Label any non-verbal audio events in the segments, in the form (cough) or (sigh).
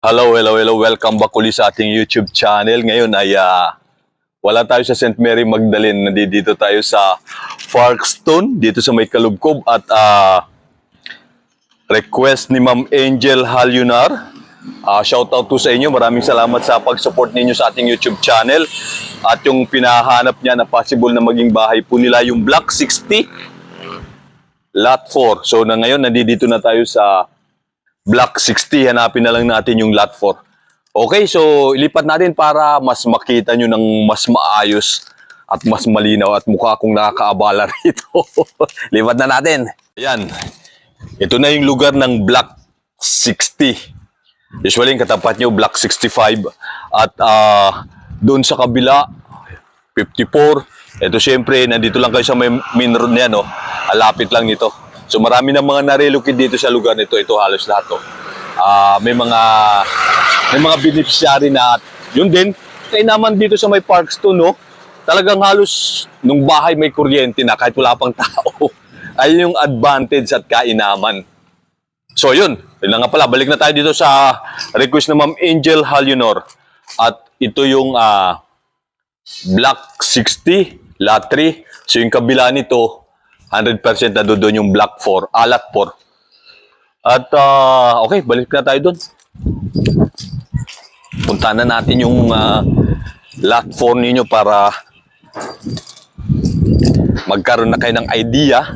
Hello, hello, hello. Welcome back ulit sa ating YouTube channel. Ngayon ay ah, wala tayo sa St. Mary Magdalene. Nandito tayo sa Parkstone, dito sa may Kalubkob. At ah, request ni Ma'am Angel Halyunar. Ah, shout out to sa inyo. Maraming salamat sa pag-support ninyo sa ating YouTube channel. At yung pinahanap niya na possible na maging bahay po nila, yung Block 60, Lot 4. So na ngayon, nandito na tayo sa Block 60, hanapin na lang natin yung lot 4. Okay, so ilipat natin para mas makita nyo ng mas maayos at mas malinaw at mukha akong nakakaabala (laughs) rito. lipat na natin. Ayan, ito na yung lugar ng Block 60. Usually, katapat nyo, Block 65. At ah, doon sa kabila, 54. Ito syempre, nandito lang kayo sa main road niya, no? Alapit lang nito. So marami ng mga narelocate dito sa lugar nito. Ito halos lahat, to. Ah, may mga may mga beneficiary na at yun din, kaya naman dito sa may Parkstone, no? Talagang halos nung bahay may kuryente na kahit wala pang tao. (laughs) Ayun yung advantage at kainaman. So yun, yun nga pala, balik na tayo dito sa request ng Ma'am Angel Halyunor. At ito yung ah, Block 60, Lot 3. So yung kabila nito, 100% na doon yung Block 4, ah, Lot 4. At ah, okay, balik na tayo doon. Punta na natin yung ah, Lot 4 ninyo para magkaroon na kayo ng idea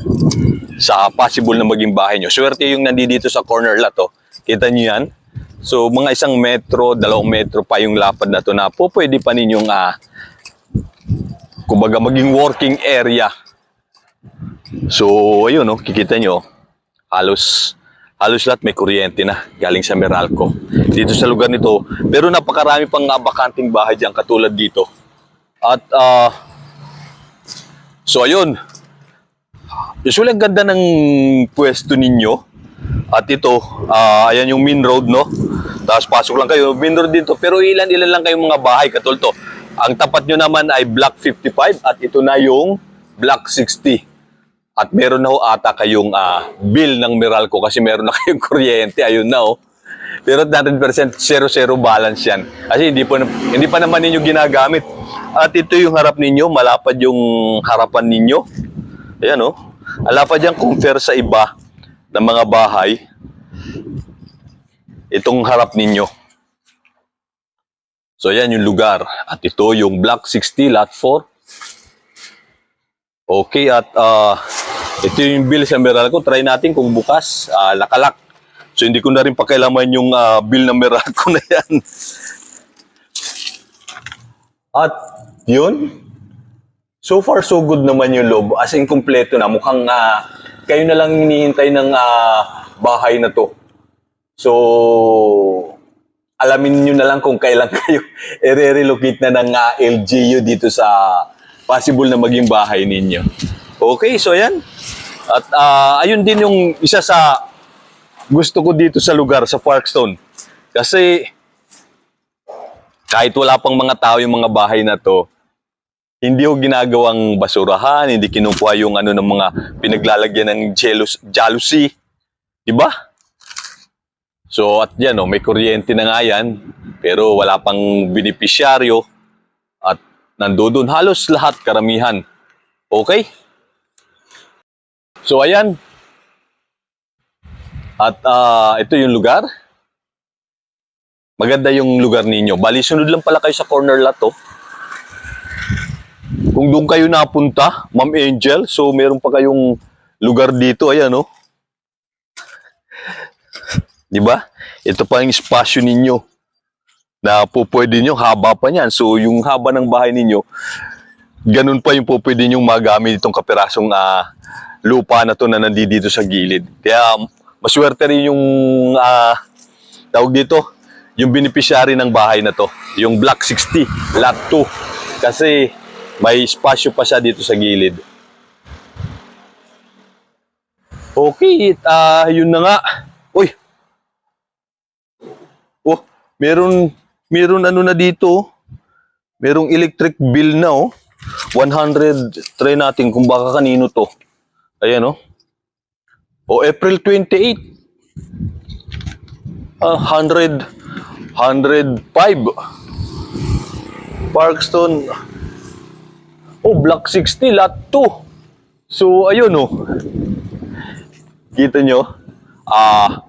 sa possible na maging bahay nyo. Swerte yung nandito sa corner lot, oh. Kita nyo yan? So, mga isang metro, dalawang metro pa yung lapad na to na po pwede pa ninyong, ah, kumbaga, maging working area. So, ayun, no, kikita nyo, halos, halos lahat may kuryente na galing sa Meralco. Dito sa lugar nito, pero napakarami pang bakanting bahay dyan katulad dito. At, ah, so ayun, Usually, ang ganda ng pwesto ninyo. At ito, ah, ayan yung main road, no? Tapos pasok lang kayo. Main road dito. Pero ilan-ilan lang kayong mga bahay, katulto. Ang tapat nyo naman ay Block 55 at ito na yung Block 60. At meron na ho ata kayong ah, bill ng Meralco kasi meron na (laughs) kayong kuryente. Ayun na, oh. Pero 100% zero-zero balance yan. Kasi hindi, po, hindi pa naman ninyo ginagamit. At ito yung harap ninyo, malapad yung harapan ninyo. Ayan, oh. Alapad yan compare sa iba ng mga bahay. Itong harap ninyo. So, yan yung lugar. At ito yung Block 60, Lot 4. Okay, at ah, ito yung bill sa Meralco. Try natin kung bukas. ah, nakalak. So, hindi ko na rin pakialaman yung ah, bill ng Meralco (laughs) na yan. At yun, So far, so good naman yung loob. As in, kompleto na. Mukhang ah, kayo na lang hinihintay ng ah, bahay na to. So, alamin nyo na lang kung kailan (laughs) kayo i-relocate na ng ah, LGU dito sa possible na maging bahay ninyo. Okay, so yan. At ah, ayun din yung isa sa gusto ko dito sa lugar, sa Parkstone. Kasi kahit wala pang mga tao yung mga bahay na to, hindi ko ginagawang basurahan, hindi kinukuha yung ano ng mga pinaglalagyan ng jealous, jealousy. Di ba? So at yan, oh, may kuryente na nga yan, pero wala pang benepisyaryo at nandoon halos lahat karamihan. Okay? So ayan. At ah, ito yung lugar. Maganda yung lugar ninyo. Bali, sunod lang pala kayo sa corner lot, oh. Kung doon kayo napunta, Ma'am Angel, so meron pa kayong lugar dito, ayan oh. 'Di ba? Ito pa yung espasyo ninyo na po pwede nyo, haba pa niyan. So yung haba ng bahay ninyo, ganun pa yung po pwede nyo magamit itong kapirasong ah, lupa na to na nandito sa gilid. Kaya maswerte rin yung ah, tawag dito, yung beneficiary ng bahay na to, yung Block 60, Lot 2. Kasi may espasyo pa siya dito sa gilid. Okay, ah yun na nga. Uy. Oh, meron meron ano na dito. Merong electric bill na oh. 100 try natin kung baka kanino to. Ayan oh. O April 28. Ah, 100 105. Parkstone. Oh, Block 60, lot 2. So, ayun oh. Kita nyo? Ah,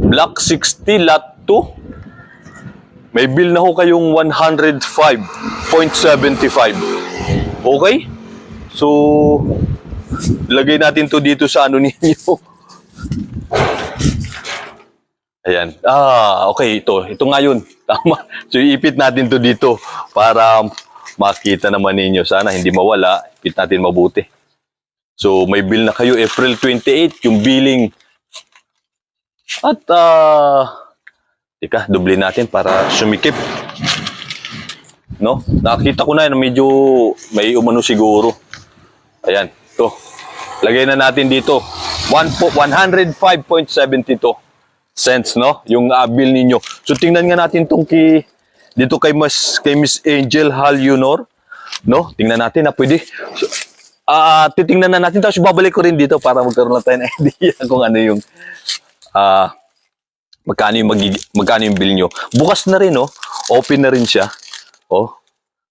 Block 60, lot 2. May bill na ho kayong 105.75. Okay? So, lagay natin to dito sa ano ninyo. Ayan. Ah, okay. Ito. Ito nga yun. (laughs) Tama. So, iipit natin to dito para makita naman ninyo. Sana hindi mawala. Ipit natin mabuti. So, may bill na kayo April 28, yung billing. At, ah, Tika, doble natin para sumikip. No? Nakita ko na na medyo may umano siguro. Ayan, to. Lagay na natin dito. One po- 105.72 cents, no? Yung ah, bill ninyo. So tingnan nga natin tong ki dito kay Miss kay Miss Angel Halyunor, no? Tingnan natin na pwede. So, ah titingnan na natin tapos babalik ko rin dito para magkaroon lang tayo ng (laughs) idea kung ano yung ah magkano yung magig- magkano yung bill nyo. Bukas na rin, oh. Open na rin siya. Oh.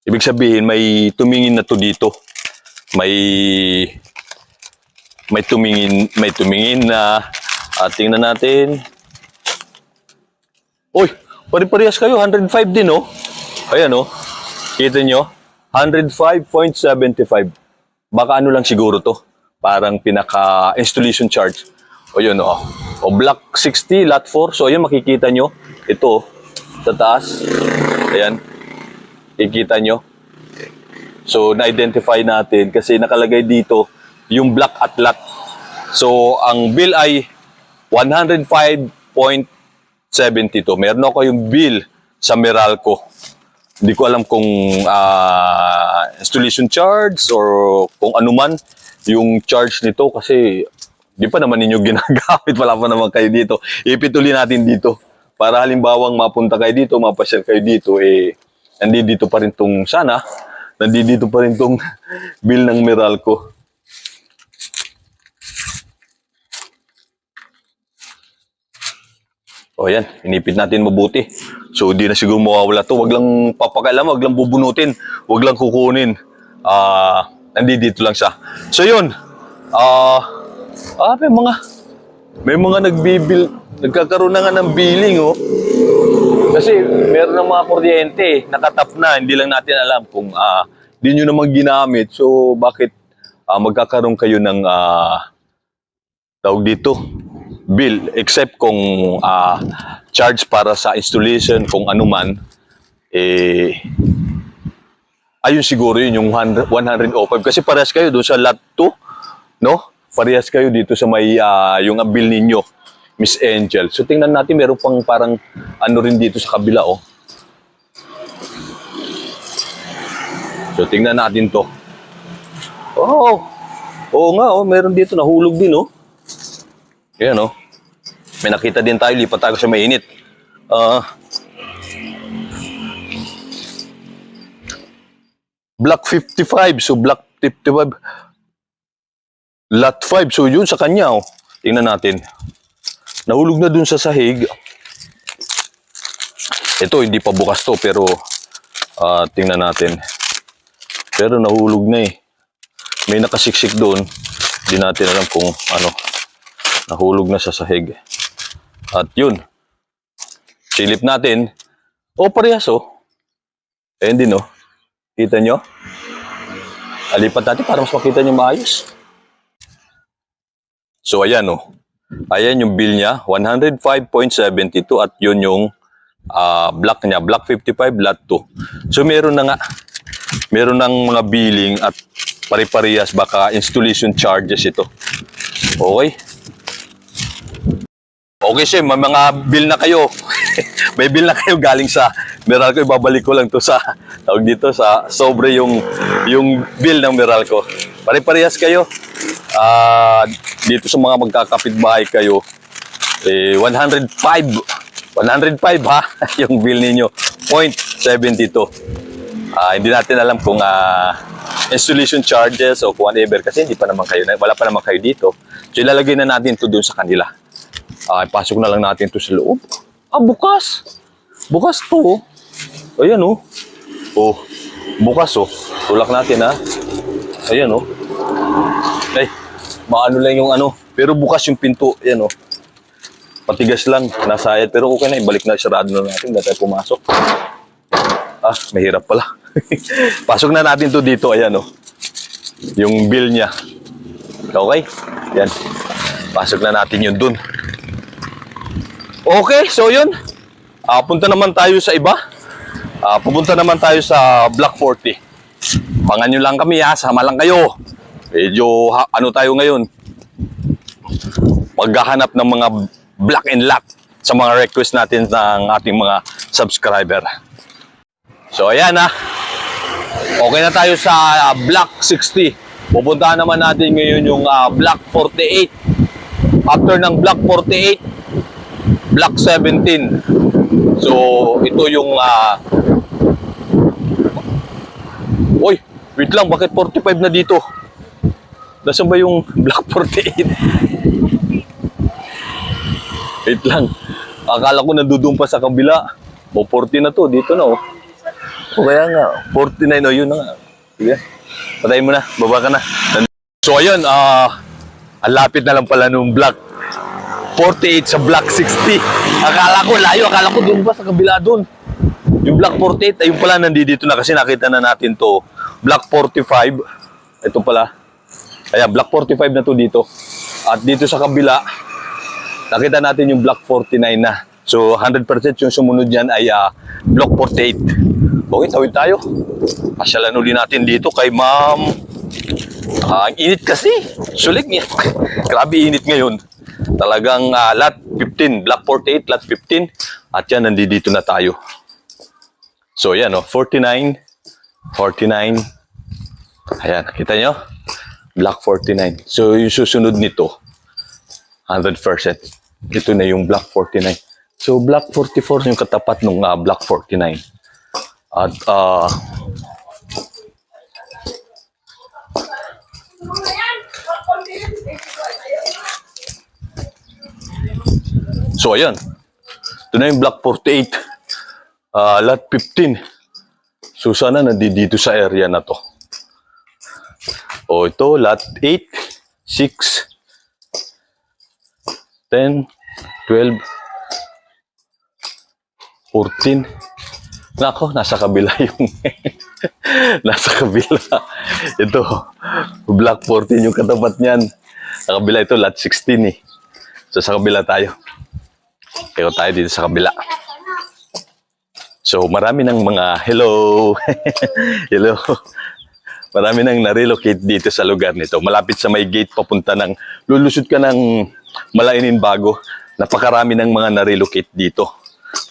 Ibig sabihin, may tumingin na to dito. May may tumingin, may tumingin na at tingnan natin. Uy, pare-parehas kayo, 105 din, oh. Ayan, oh. Kita nyo? 105.75. Baka ano lang siguro to. Parang pinaka-installation charge. O yun, oh. O block 60, lot 4. So, ayan, makikita nyo. Ito, sa taas. Ayan. Kikita nyo. So, na-identify natin kasi nakalagay dito yung block at lot. So, ang bill ay 105.72. Meron ako yung bill sa Meralco. Hindi ko alam kung ah, installation charge or kung ano man yung charge nito kasi di pa naman ninyo (laughs) ginagamit. Wala pa naman kayo dito. Ipituloy natin dito. Para halimbawang mapunta kayo dito, mapasyal kayo dito, eh, nandito pa rin tong sana, nandito pa rin tong (laughs) bill ng Meralco. O yan, inipit natin mabuti. So, di na siguro mawawala to. Wag lang papakalam, wag lang bubunutin, wag lang kukunin. Ah, nandito lang siya. So, yun. Ah, ah, may mga, may mga nagbibil, nagkakaroon na nga ng billing, oh. Kasi meron ng mga kuryente, nakatap na, hindi lang natin alam kung ah, di nyo naman ginamit. So, bakit ah, magkakaroon kayo ng ah, tawag dito, bill, except kung ah, charge para sa installation, kung ano man, eh, ayun siguro yun, yung 100, 105. Kasi parehas kayo doon sa lot 2, no? Parehas kayo dito sa may, ah, yung bill ninyo, Miss Angel. So tingnan natin, meron pang parang ano rin dito sa kabila, oh. So tingnan natin to. Oh, oo nga, oh, meron dito, nahulog din, oh. Yan, oh. May nakita din tayo, lipat tayo sa mainit. Ah. block 55. So, block 55. Lot 5. So, yun sa kanya, oh. Tingnan natin. Nahulog na dun sa sahig. Ito, hindi pa bukas to, pero ah, tingnan natin. Pero nahulog na eh. May nakasiksik doon. Hindi natin alam kung ano. Nahulog na sa sahig. At yun. Silip natin. O, parehas oh. Eh, hindi no. Kita nyo? Alipat natin para mas makita nyo maayos. So, ayan oh. Ayan yung bill niya. 105.72 at yun yung ah, block niya. Block 55, lot 2. So, meron na nga. Meron ng mga billing at pare-parehas baka installation charges ito. Okay? Okay, Shem, may mga bill na kayo. (laughs) may bill na kayo galing sa Meralco. Ibabalik ko lang to sa tawag dito sa sobre yung yung bill ng Meralco. Pare-parehas kayo. Ah, dito sa mga magkakapitbahay kayo, eh 105 105 ha (laughs) yung bill ninyo 0.72 Ah, hindi natin alam kung ah, installation charges o kung whatever kasi hindi pa naman kayo wala pa naman kayo dito so ilalagay na natin to doon sa kanila Ah, ipasok na lang natin to sa loob. Ah, bukas. Bukas to, oh. Ayan, oh. Oh, bukas, oh. Tulak natin, ha. Ayan, oh. Ay, maano lang yung ano. Pero bukas yung pinto. Ayan, oh. Patigas lang, nasayad. Pero okay na, ibalik na, sarado na natin. Dahil tayo pumasok. Ah, mahirap pala. (laughs) Pasok na natin to dito, ayan, oh. Yung bill niya. Okay? Yan. Pasok na natin yun dun. Okay, so yun. Ah, punta naman tayo sa iba. Ah, pupunta naman tayo sa Block 40. Pangan nyo lang kami ha, sama lang kayo. Medyo ha- ano tayo ngayon. Maghahanap ng mga black and lock sa mga request natin ng ating mga subscriber. So ayan ha. Okay na tayo sa ah, Block 60. Pupuntahan naman natin ngayon yung ah, Block 48. After ng Block 48, Block 17. So, ito yung... ah Uy, wait lang, bakit 45 na dito? Nasaan ba yung (laughs) Block 48? wait lang. Akala ko nandudun pa sa kabila. O, 40 na to. Dito na, oh. O, kaya nga, 49. O, yun na nga. Sige. Patayin mo na. Baba ka na. So, ayun, ah... ang lapit na lang pala nung block 48 sa block 60. Akala ko layo, akala ko doon pa sa kabila doon. Yung block 48, ayun pala nandito na kasi nakita na natin to. Block 45, ito pala. Ayan, block 45 na to dito. At dito sa kabila, nakita natin yung block 49 na. So 100% yung sumunod yan ay ah, block 48. Okay, tawid tayo. Pasyalan uli natin dito kay ma'am. Ang init kasi. Sulit niya. (laughs) Grabe init ngayon. Talagang ah, lot 15, block 48, lot 15. At yan, nandito na tayo. So yan, oh, 49, 49. Ayan, kita nyo? Block 49. So yung susunod nito, 100%. Ito na yung block 49. So block 44 yung katapat ng block 49. At ah So ayan. Ito na yung block 48. Ah, lot 15. So sana nandito sa area na to. O ito, lot 8, 6, 10, 12, 14. Nako, nasa kabila (laughs) yung... nasa kabila. Ito, block 14 yung katapat niyan. Sa kabila ito, lot 16 eh. So sa kabila tayo. Kaya tayo dito sa kabila. So marami ng mga hello. (laughs) hello. Marami nang na-relocate dito sa lugar nito. Malapit sa may gate papunta ng lulusot ka ng Malainin Bago. Napakarami ng mga na-relocate dito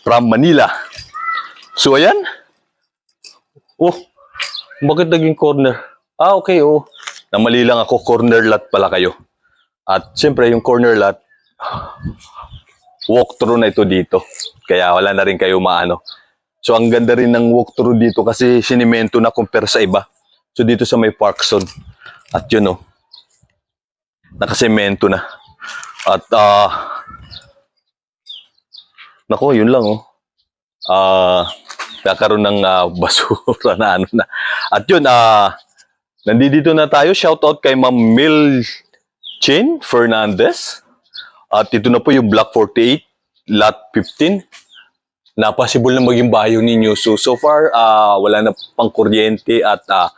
from Manila. So ayan. Oh, bakit naging corner? Ah, okay, oh. Namali lang ako, corner lot pala kayo. At siyempre, yung corner lot, walkthrough na ito dito. Kaya wala na rin kayo maano. So ang ganda rin ng walkthrough dito kasi sinimento na compare sa iba. So dito sa may Parkson. At yun oh. Nakasemento na. At ah Nako, yun lang oh. Ah kakaroon ng ah, (laughs) basura na ano na. At yun ah nandito na tayo. Shoutout kay Ma'am Mil Chin Fernandez. At ito na po yung Block 48, Lot 15 na possible na maging bayo ninyo. So, so far, ah, wala na pang kuryente at ah,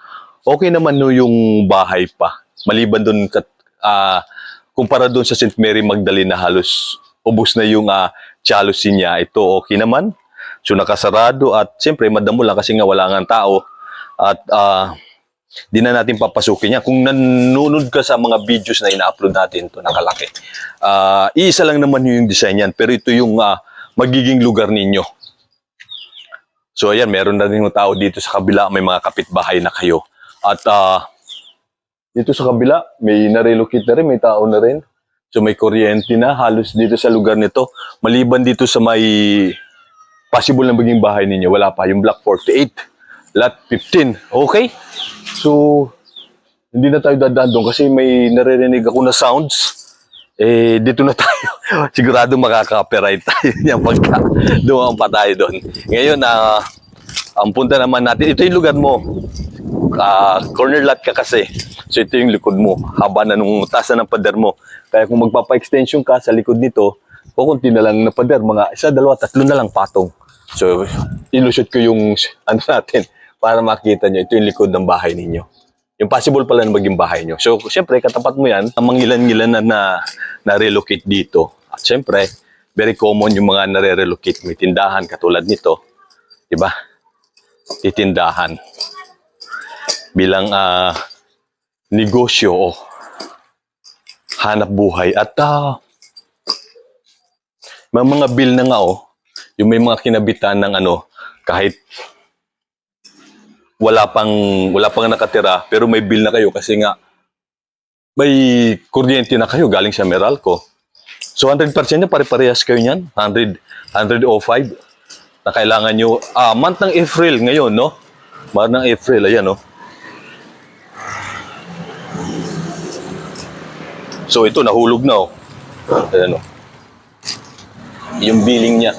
okay naman no yung bahay pa. Maliban doon, kat, ah, kumpara doon sa St. Mary Magdalena, halos ubos na yung uh, chalice niya. Ito okay naman. So, nakasarado at siyempre, madamo lang kasi nga wala nga tao. At ah, di na natin papasukin yan. Kung nanonood ka sa mga videos na ina-upload natin, to nakalaki. Ah, iisa lang naman yung design yan, pero ito yung ah, magiging lugar ninyo. So ayan, meron na rin yung tao dito sa kabila, may mga kapitbahay na kayo. At ah, dito sa kabila, may na-relocate na rin, may tao na rin. So may kuryente na halos dito sa lugar nito. Maliban dito sa may possible na maging bahay ninyo, wala pa. Yung Block 48, Lot 15. Okay? So, hindi na tayo dadaan doon kasi may naririnig ako na sounds. eh, dito na tayo. (laughs) Sigurado makaka-copyright tayo (laughs) niyan pagka dumaan pa tayo doon. Ngayon, na ang punta naman natin, ito yung lugar mo. Ah, corner lot ka kasi. So ito yung likod mo. Haba na nung taas na ng pader mo. Kaya kung magpapa-extension ka sa likod nito, kukunti na lang na pader. Mga isa, dalawa, tatlo na lang patong. So, ilusot ko yung ano natin para makita nyo. Ito yung likod ng bahay ninyo. Yung possible pala na maging bahay nyo. So, syempre, katapat mo yan, ang mangilan-ngilan na, na na-relocate dito. At syempre, very common yung mga nare-relocate. May tindahan katulad nito. Diba? Titindahan. Bilang ah, negosyo o hanap buhay. At ah, may mga bill na nga oh, yung may mga kinabitan ng ano, kahit wala pang wala pang nakatira pero may bill na kayo kasi nga may kuryente na kayo galing sa Meralco. So 100% na pare-parehas kayo niyan. 100 105 na kailangan nyo. Ah, month ng April ngayon, no? Month ng April, ayan, no? So ito, nahulog na, oh. Ayan, oh. Yung billing niya.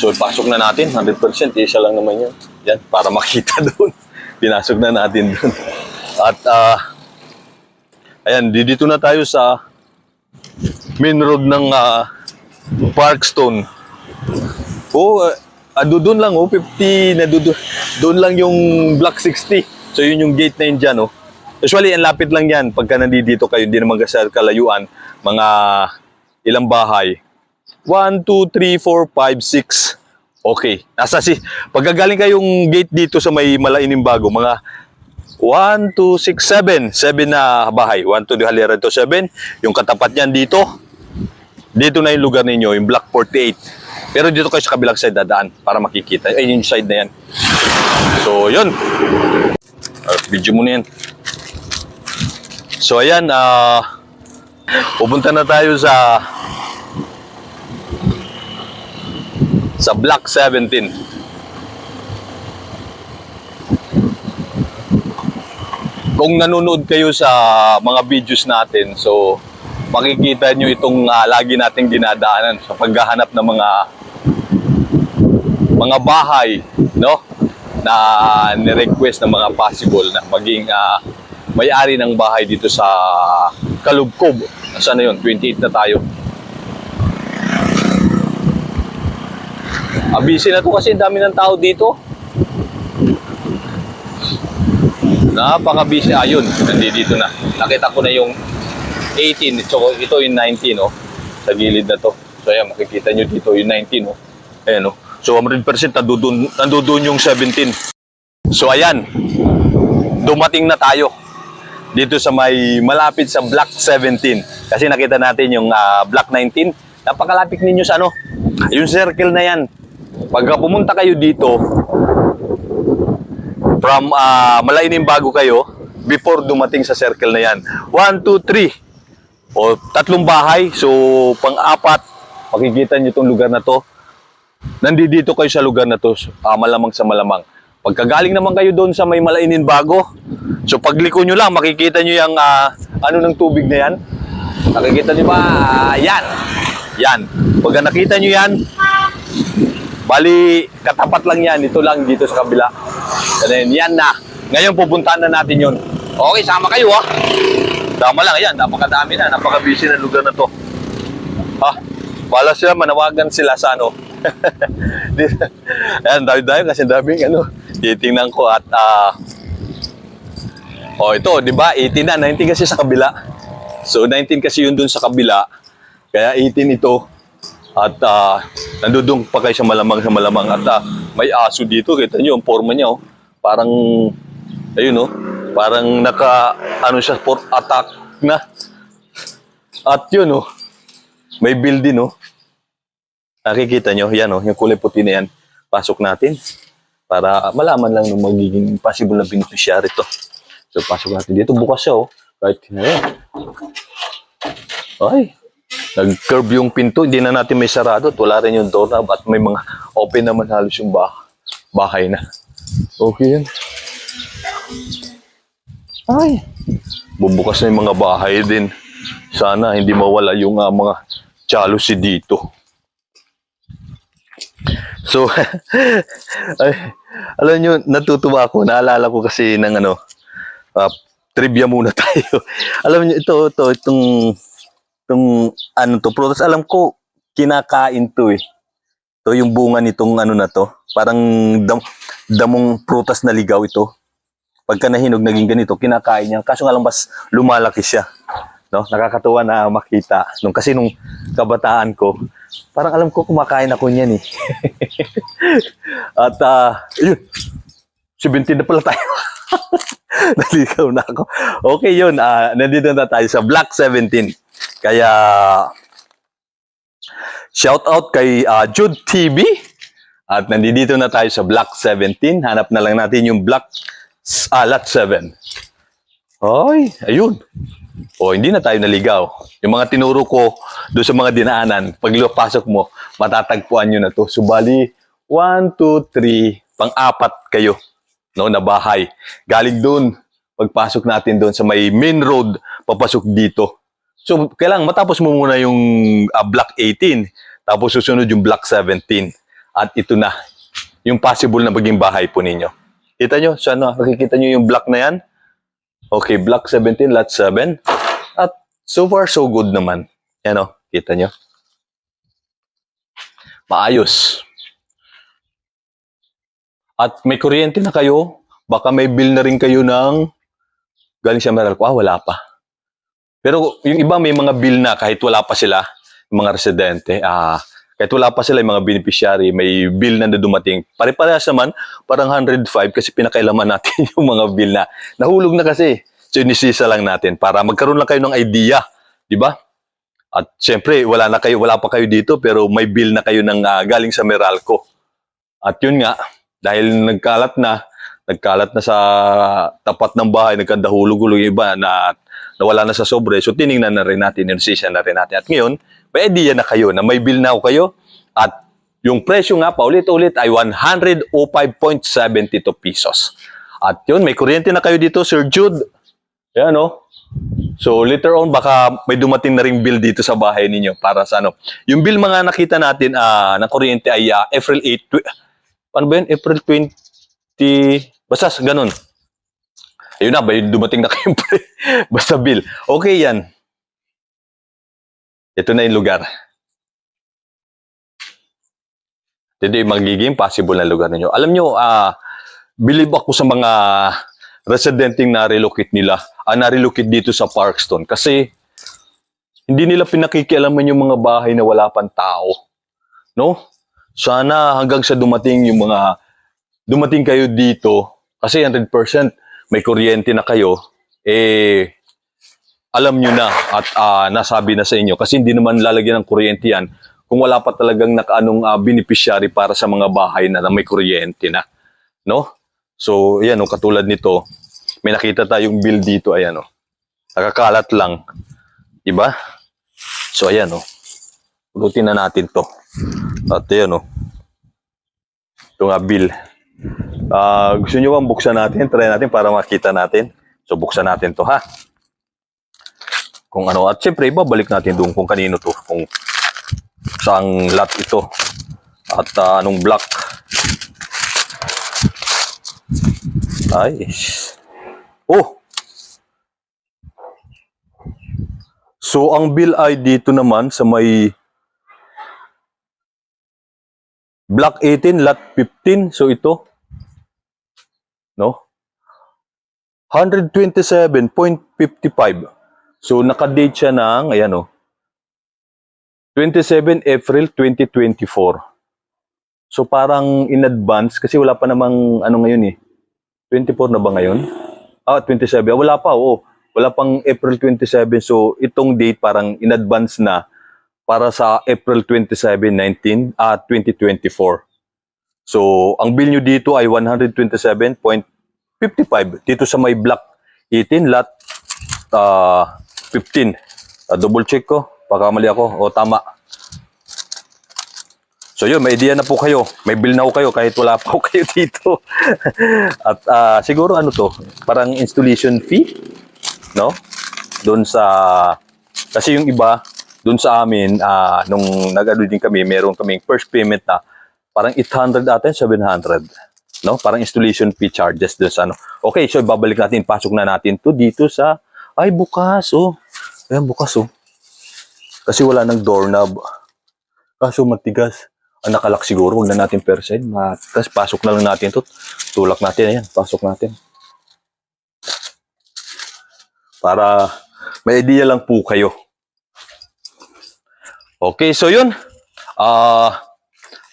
So pasok na natin, 100%. Isa lang naman yun. Yan, para (laughs) makita doon. Pinasok na natin doon. At, ah, ayan, di- dito na tayo sa main road ng ah, Parkstone. Oo, uh, ado doon lang, oh, 50, na doon lang yung Block 60. So yun yung gate na yun dyan, oh. Usually, ang lapit lang yan. Pagka nandito kayo, hindi naman kasi kalayuan, mga ilang bahay. 1, 2, 3, 4, 5, 6. Okay. Nasa si, pagkagaling kayong gate dito sa may Malainim Bago, mga 1, 2, 6, 7. 7 na bahay. 1, 2, 3, halera ito, 7. Yung katapat niyan dito, dito na yung lugar ninyo, yung Block 48. Pero dito kayo sa kabilang side dadaan para makikita. Ay, yung side na yan. So, yun. Uh, video mo yan. So, ayan. ah pupunta na tayo sa sa Block 17. Kung nanonood kayo sa mga videos natin, so makikita nyo itong ah, lagi nating dinadaanan sa paghahanap ng mga mga bahay, no? Na ni-request ng mga possible na maging ah, may-ari ng bahay dito sa Kalubkob. Nasaan na yun? 28 na tayo. Ah, na to kasi dami ng tao dito. Napaka-busy. Ayun, nandito na. Nakita ko na yung 18. So, ito yung 19, oh. Sa gilid na to. So, ayan, makikita nyo dito yung 19, oh. Ayan, oh. So, 100% nandudun, nandudun yung 17. So, ayan. Dumating na tayo dito sa may malapit sa Block 17. Kasi nakita natin yung ah, Block 19. Napakalapit ninyo sa ano, yung circle na yan. Pagka pumunta kayo dito, from ah, Malainim bago kayo, before dumating sa circle na yan. 1, 2, 3. O tatlong bahay. So, pang-apat, makikita nyo itong lugar na to. Nandito kayo sa lugar na to, ah, malamang sa malamang. Pagkagaling naman kayo doon sa may Malainin bago, so pagliko nyo lang, makikita nyo yung ah, ano ng tubig na yan. Nakikita nyo ba? Ah, yan. Yan. Pagka nakita nyo yan, bali, katapat lang yan. Ito lang dito sa kabila. Then, yan na. Ngayon, pupuntahan na natin yun. Okay, sama kayo ha. Tama lang, yan. Napakadami na. Napaka-busy na lugar na to. Ah, bala sila, manawagan sila sa ano. (laughs) Ayan, dami-dami kasi daming ano. Titingnan ko at ah Oh, ito, 'di ba? 18 na, 19 kasi sa kabila. So 19 kasi yun dun sa kabila. Kaya 18 ito. At ah nandudong pa kayo sa malamang sa malamang at ah, may aso dito. Kita niyo ang forma niya oh. Parang ayun oh. Parang naka ano siya for attack na. At yun oh. May building oh. Nakikita nyo, yan oh, yung kulay puti na yan. Pasok natin para malaman lang ng magiging possible na beneficiary to. So, pasok natin dito. Bukas siya, oh. Kahit, ayan. Ay, nag-curve yung pinto. Hindi na natin may sarado. At Wala rin yung doorknob at may mga open naman halos yung bah bahay na. Okay yan. Ay, bubukas na yung mga bahay din. Sana hindi mawala yung ah, mga jealousy dito. So, (laughs) ay, alam nyo, natutuwa ako. Naalala ko kasi ng ano, ah, trivia muna (laughs) tayo. alam nyo, ito, ito, itong, itong, ano to, prutas, alam ko, kinakain to eh. Ito yung bunga nitong ano na to. Parang dam, damong prutas na ligaw ito. Pagka nahinog, naging ganito, kinakain niya. Kaso nga lang, mas lumalaki siya. No? Nakakatuwa na makita. Nung, kasi nung kabataan ko, parang alam ko kumakain ako niyan eh. (laughs) At, ah, yun, 17 na pala tayo. (laughs) Naligaw na ako. Okay yun, ah, nandito na tayo sa Black 17. Kaya, shout out kay ah, Jude TV. At nandito na tayo sa Black 17. Hanap na lang natin yung Black ah, Lot 7. Ay, ayun. O, hindi na tayo naligaw. Yung mga tinuro ko doon sa mga dinaanan, pag pasok mo, matatagpuan nyo na to. Subali, 1, 2, 3, pang-apat kayo no, na bahay. Galing doon, pagpasok natin doon sa may main road, papasok dito. So, kailangan matapos mo muna yung ah, block 18, tapos susunod yung block 17. At ito na, yung possible na maging bahay po ninyo. Kita nyo? Sana nakikita nyo yung block na yan? Okay, block 17, lot 7. At so far, so good naman. Yan o, kita nyo? Maayos. At may kuryente na kayo, baka may bill na rin kayo ng galing sa Meralco. Ah, wala pa. Pero yung iba may mga bill na kahit wala pa sila, mga residente, ah, kahit wala pa sila yung mga beneficiary, may bill na dumating. Pare-parehas naman, parang 105 kasi pinakailaman natin (laughs) yung mga bill na. Nahulog na kasi. So, inisisa lang natin para magkaroon lang kayo ng idea. Di ba? At syempre, wala na kayo, wala pa kayo dito pero may bill na kayo ng ah, galing sa Meralco. At yun nga, dahil nagkalat na, nagkalat na sa tapat ng bahay, nagkandahulog-hulog yung iba na nawala na sa sobre. So tiningnan na rin natin, inisisa na rin natin. At ngayon, may idea na kayo na may bill na kayo at yung presyo nga pa ulit-ulit ay 105.72 pesos. At yun, may kuryente na kayo dito, Sir Jude. Yan, no? So later on, baka may dumating na ring bill dito sa bahay ninyo para sa ano. Yung bill mga nakita natin ah na kuryente ay ah, April 8, tw- paano ba yun? April 20, basta ganun. Ayun na, may dumating na (laughs) kayong pre- basta bill. Okay yan. Ito na yung lugar. Ito yung magiging possible na lugar ninyo. Alam nyo, ah, believe ako sa mga residenteng na-relocate nila, ah, na-relocate dito sa Parkstone. Kasi, hindi nila pinakikialaman yung mga bahay na wala pang tao. No? Sana hanggang sa dumating yung mga, dumating kayo dito, kasi 100% may kuryente na kayo, eh, alam nyo na at ah, nasabi na sa inyo kasi hindi naman lalagyan ng kuryente yan kung wala pa talagang nakaanong ah, beneficiary para sa mga bahay na, na may kuryente na. No? So, ayan, oh, katulad nito, may nakita tayong bill dito, ayan, oh. Nakakalat lang. Diba? So, ayan, oh. Pulutin na natin to. At ayan, oh. Ito nga bill. Ah, gusto nyo bang buksan natin? Try natin para makita natin. So, buksan natin to, ha? Kung ano. At syempre, ibabalik natin doon kung kanino to. Kung saang lot ito. At ah, anong block. Ay. Oh! So, ang bill ay dito naman sa may Block 18, lot 15. So, ito. No? 127.55. So, nakadate siya ng, ayan o, 27 April 2024. So, parang in advance, kasi wala pa namang, ano ngayon eh, 24 na ba ngayon? Ah, 27. Ah, Wala pa, oo. Wala pang April 27. So, itong date parang in advance na para sa April 27, 19, ah, 2024. So, ang bill nyo dito ay 127.55 dito sa may block 18, lot ah, 15. Ah, double check ko, baka mali ako, o tama. So yun, may idea na po kayo. May bill na kayo kahit wala pa (laughs) kayo dito. At ah, siguro ano to, parang installation fee, no? Doon sa Kasi yung iba, dun sa amin, ah, nung nag-ano din kami, meron kaming first payment na parang 800 ata, 700. No? Parang installation fee charges dun sa ano. Okay, so babalik natin, pasok na natin to dito sa, ay bukas, oh. Ayan, bukas, oh. Kasi wala nang doorknob. Kaso matigas. Ang nakalak siguro, huwag na natin per side. Ma- Tapos pasok na lang natin to. Tulak natin, ayan, pasok natin. Para may idea lang po kayo. Okay, so yun. Ah,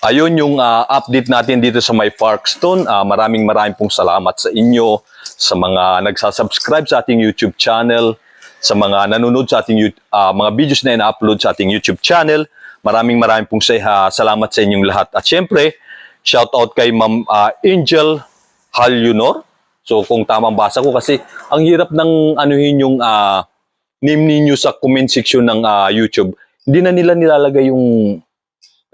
ayun yung ah, update natin dito sa My Parkstone. Ah, maraming maraming pong salamat sa inyo, sa mga nagsasubscribe sa ating YouTube channel, sa mga nanonood sa ating ah, mga videos na ina-upload sa ating YouTube channel. Maraming maraming pong sa- salamat sa inyong lahat. At syempre, shout out kay Ma'am ah, Angel Halyunor. So kung tamang basa ko kasi ang hirap ng anuhin yung ah, name ninyo sa comment section ng ah, YouTube. Hindi na nila nilalagay yung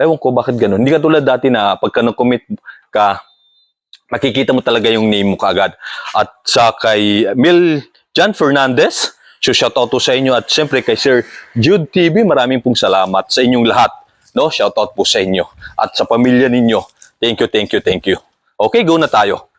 Ewan ko bakit ganun. Hindi ka tulad dati na pagka nag-commit ka, makikita mo talaga yung name mo kaagad. At sa kay Mil John Fernandez, so shout out to sa inyo at siyempre kay Sir Jude TV, maraming pong salamat sa inyong lahat. No, shout out po sa inyo at sa pamilya ninyo. Thank you, thank you, thank you. Okay, go na tayo.